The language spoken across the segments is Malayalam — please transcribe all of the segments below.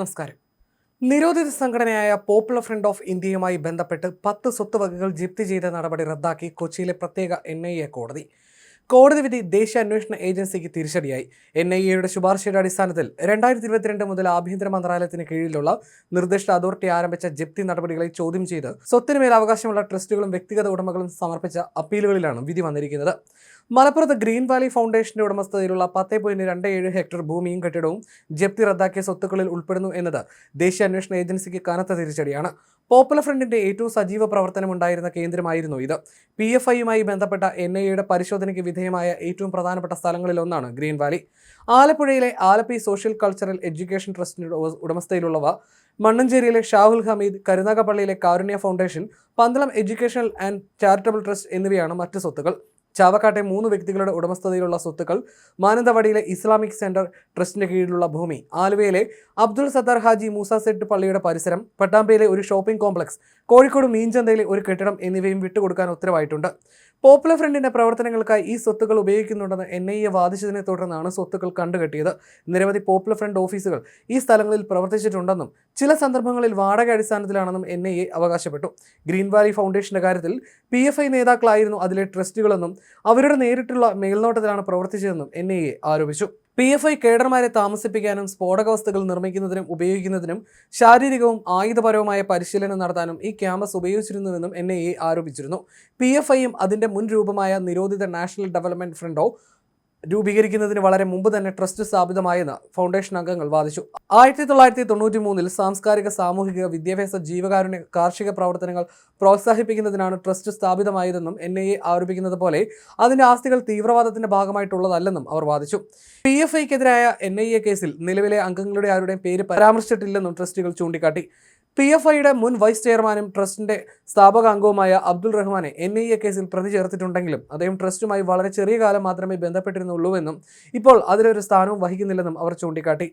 നമസ്കാരം. നിരോധിത സംഘടനയായ പോപ്പുലർ ഫ്രണ്ട് ഓഫ് ഇന്ത്യയുമായി ബന്ധപ്പെട്ട് പത്ത് സ്വത്തുവകകൾ ജപ്തി ചെയ്ത നടപടി റദ്ദാക്കി കൊച്ചിയിലെ പ്രത്യേക എൻ ഐ എ കോടതി. കോടതി വിധി ദേശീയ അന്വേഷണ ഏജൻസിക്ക് തിരിച്ചടിയായി. എൻ ഐ എയുടെ ശുപാർശയുടെ അടിസ്ഥാനത്തിൽ രണ്ടായിരത്തി ഇരുപത്തിരണ്ട് മുതൽ ആഭ്യന്തര മന്ത്രാലയത്തിന് കീഴിലുള്ള നിർദ്ദിഷ്ട അതോറിറ്റി ആരംഭിച്ച ജപ്തി നടപടികളെ ചോദ്യം ചെയ്ത് സ്വത്തിനുമേൽ അവകാശമുള്ള ട്രസ്റ്റുകളും വ്യക്തിഗത ഉടമകളും സമർപ്പിച്ച അപ്പീലുകളിലാണ് വിധി വന്നിരിക്കുന്നത്. മലപ്പുറത്ത് ഗ്രീൻ വാലി ഫൗണ്ടേഷന്റെ ഉടമസ്ഥതയിലുള്ള പത്ത് പോയിന്റ് രണ്ട് ഏഴ് ഹെക്ടർ ഭൂമിയും കെട്ടിടവും ജപ്തി റദ്ദാക്കിയ സ്വത്തുക്കളിൽ ഉൾപ്പെടുന്നു എന്നത് ദേശീയ അന്വേഷണ ഏജൻസിക്ക് കനത്ത തിരിച്ചടിയാണ്. പോപ്പുലർ ഫ്രണ്ടിന്റെ ഏറ്റവും സജീവ പ്രവർത്തനമുണ്ടായിരുന്ന കേന്ദ്രമായിരുന്നു ഇത്. പി എഫ് ഐയുമായി ബന്ധപ്പെട്ട എൻ ഐ എയുടെ പരിശോധനയ്ക്ക് വിധേയമായ ഏറ്റവും പ്രധാനപ്പെട്ട സ്ഥലങ്ങളിലൊന്നാണ് ഗ്രീൻ വാലി. ആലപ്പുഴയിലെ ആലപ്പി സോഷ്യൽ കൾച്ചറൽ എഡ്യൂക്കേഷൻ ട്രസ്റ്റിന്റെ ഉടമസ്ഥയിലുള്ളവ മണ്ണഞ്ചേരിയിലെ Shahul Hameed കരുനാഗപ്പള്ളിയിലെ Karunya foundation Pandalam educational and charitable trust എന്നിവയാണ് മറ്റ് സ്വത്തുക്കൾ. ചാവക്കാട്ടെ മൂന്ന് വ്യക്തികളുടെ ഉടമസ്ഥതയിലുള്ള സ്വത്തുക്കൾ മാനന്തവാടിയിലെ ഇസ്ലാമിക് സെന്റർ ട്രസ്റ്റിന്റെ കീഴിലുള്ള ഭൂമി. ആലുവയിലെ അബ്ദുൾ സത്താർ ഹാജി മൂസ സെറ്റ് പള്ളിയുടെ പരിസരം പട്ടാമ്പയിലെ ഒരു ഷോപ്പിംഗ് കോംപ്ലക്സ് കോഴിക്കോട് മീൻചന്തയിലെ ഒരു കെട്ടിടം എന്നിവയും വിട്ടുകൊടുക്കാൻ ഉത്തരവായിട്ടുണ്ട്. പോപ്പുലർ ഫ്രണ്ടിന്റെ പ്രവർത്തനങ്ങൾക്കായി ഈ സ്വത്തുക്കൾ ഉപയോഗിക്കുന്നുണ്ടെന്ന് എൻ ഐ എ വാദിച്ചതിനെ തുടർന്നാണ് സ്വത്തുക്കൾ കണ്ടുകെട്ടിയത്. നിരവധി പോപ്പുലർ ഫ്രണ്ട് ഓഫീസുകൾ ഈ സ്ഥലങ്ങളിൽ പ്രവർത്തിച്ചിട്ടുണ്ടെന്നും ചില സന്ദർഭങ്ങളിൽ വാടക അടിസ്ഥാനത്തിലാണെന്നും എൻ ഐ എ അവകാശപ്പെട്ടു. ഗ്രീൻ വാലി ഫൗണ്ടേഷന്റെ കാര്യത്തിൽ പി എഫ് ഐ നേതാക്കളായിരുന്നു അതിലെ ട്രസ്റ്റുകളെന്നും അവരുടെ നേരിട്ടുള്ള മേൽനോട്ടത്തിലാണ് പ്രവർത്തിച്ചതെന്നും എൻ ഐ എ ആരോപിച്ചു. പി എഫ് ഐ കേഡർമാരെ താമസിപ്പിക്കാനും സ്ഫോടക വസ്തുക്കൾ നിർമ്മിക്കുന്നതിനും ഉപയോഗിക്കുന്നതിനും ശാരീരികവും ആയുധപരവുമായ പരിശീലനം നടത്താനും ഈ ക്യാമ്പസ് ഉപയോഗിച്ചിരുന്നുവെന്നും എൻ ഐ എ ആരോപിച്ചിരുന്നു. പി എഫ് ഐയും അതിന്റെ മുൻ രൂപമായ നിരോധിത നാഷണൽ ഡെവലപ്മെന്റ് ഫ്രണ്ടോ രൂപീകരിക്കുന്നതിന് വളരെ മുമ്പ് തന്നെ ട്രസ്റ്റ് സ്ഥാപിതമായെന്ന് ഫൗണ്ടേഷൻ അംഗങ്ങൾ വാദിച്ചു. ആയിരത്തി തൊള്ളായിരത്തി തൊണ്ണൂറ്റി മൂന്നിൽ സാംസ്കാരിക സാമൂഹിക വിദ്യാഭ്യാസ ജീവകാരുണ്യ കാർഷിക പ്രവർത്തനങ്ങൾ പ്രോത്സാഹിപ്പിക്കുന്നതിനാണ് ട്രസ്റ്റ് സ്ഥാപിതമായതെന്നും എൻ ഐ എ ആരോപിക്കുന്നത് പോലെ അതിന്റെ ആസ്തികൾ തീവ്രവാദത്തിന്റെ ഭാഗമായിട്ടുള്ളതല്ലെന്നും അവർ വാദിച്ചു. പി എഫ് ഐക്കെതിരായ എൻ ഐ എ കേസിൽ നിലവിലെ അംഗങ്ങളുടെ ആരുടെയും പേര് പരാമർശിച്ചിട്ടില്ലെന്നും ട്രസ്റ്റുകൾ ചൂണ്ടിക്കാട്ടി. പി എഫ് ഐയുടെ മുൻ വൈസ് ചെയർമാനും ട്രസ്റ്റിന്റെ സ്ഥാപക അംഗവുമായ അബ്ദുൾ റഹ്മാനെ എൻ ഐ എ കേസിൽ പ്രതി ചേർത്തിട്ടുണ്ടെങ്കിലും അദ്ദേഹം ട്രസ്റ്റുമായി വളരെ ചെറിയ കാലം മാത്രമേ ബന്ധപ്പെട്ടിരുന്നുള്ളൂവെന്നും ഇപ്പോൾ അതിലൊരു സ്ഥാനവും വഹിക്കുന്നില്ലെന്നും അവർ ചൂണ്ടിക്കാട്ടി.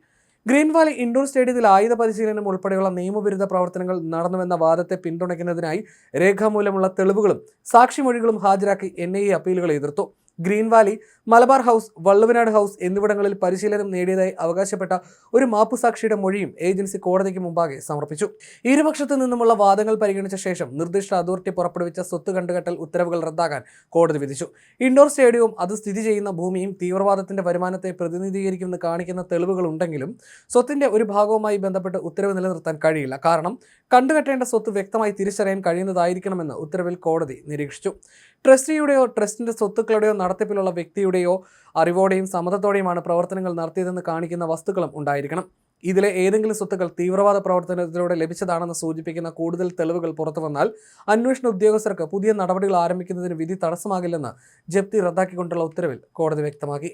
ഗ്രീൻ വാലി ഇൻഡോർ സ്റ്റേഡിയത്തിൽ ആയുധ പരിശീലനം ഉൾപ്പെടെയുള്ള നിയമവിരുദ്ധ പ്രവർത്തനങ്ങൾ നടന്നുവെന്ന വാദത്തെ പിന്തുണയ്ക്കുന്നതിനായി രേഖാമൂലമുള്ള തെളിവുകളും സാക്ഷിമൊഴികളും ഹാജരാക്കി എൻ ഐ എ അപ്പീലുകൾ എതിർത്തു. Green valley Malabar house Valluvanad house എന്നിവിടങ്ങളിൽ പരിശീലനം നേടിയതായി അവകാശപ്പെട്ട ഒരു മാപ്പുസാക്ഷിയുടെ മൊഴിയും ഏജൻസി കോടതിക്ക് മുമ്പാകെ സമർപ്പിച്ചു. ഇരുപക്ഷത്തു നിന്നുമുള്ള വാദങ്ങൾ പരിഗണിച്ച ശേഷം നിർദ്ദിഷ്ട അതോറിറ്റി പുറപ്പെടുവിച്ച സ്വത്ത് കണ്ടുകെട്ടൽ ഉത്തരവുകൾ റദ്ദാക്കാൻ കോടതി വിധിച്ചു. ഇൻഡോർ സ്റ്റേഡിയവും അത് സ്ഥിതി ചെയ്യുന്ന ഭൂമിയും തീവ്രവാദത്തിന്റെ വരുമാനത്തെ പ്രതിനിധീകരിക്കുമെന്ന് കാണിക്കുന്ന തെളിവുകൾ ഉണ്ടെങ്കിലും സ്വത്തിന്റെ ഒരു ഭാഗവുമായി ബന്ധപ്പെട്ട് ഉത്തരവ് നിലനിർത്താൻ കഴിയില്ല. കാരണം കണ്ടുകെട്ടേണ്ട സ്വത്ത് വ്യക്തമായി തിരിച്ചറിയാൻ കഴിയുന്നതായിരിക്കണമെന്ന് ഉത്തരവിൽ കോടതി നിരീക്ഷിച്ചു. ട്രസ്റ്റിയുടെയോ ട്രസ്റ്റിന്റെ സ്വത്തുക്കളുടെയോ നടത്തിപ്പിലുള്ള വ്യക്തിയുടെയോ അറിവോടെയും സമ്മതത്തോടെയുമാണ് പ്രവർത്തനങ്ങൾ നടത്തിയതെന്ന് കാണിക്കുന്ന വസ്തുക്കളും ഉണ്ടായിരിക്കണം. ഇതിലെ ഏതെങ്കിലും സ്വത്തുക്കൾ തീവ്രവാദ പ്രവർത്തനത്തിലൂടെ ലഭിച്ചതാണെന്ന് സൂചിപ്പിക്കുന്ന കൂടുതൽ തെളിവുകൾ പുറത്തു വന്നാൽ അന്വേഷണ ഉദ്യോഗസ്ഥർക്ക് പുതിയ നടപടികൾ ആരംഭിക്കുന്നതിന് വിധി തടസ്സമാകില്ലെന്ന് ജപ്തി റദ്ദാക്കിക്കൊണ്ടുള്ള ഉത്തരവിൽ കോടതി വ്യക്തമാക്കി.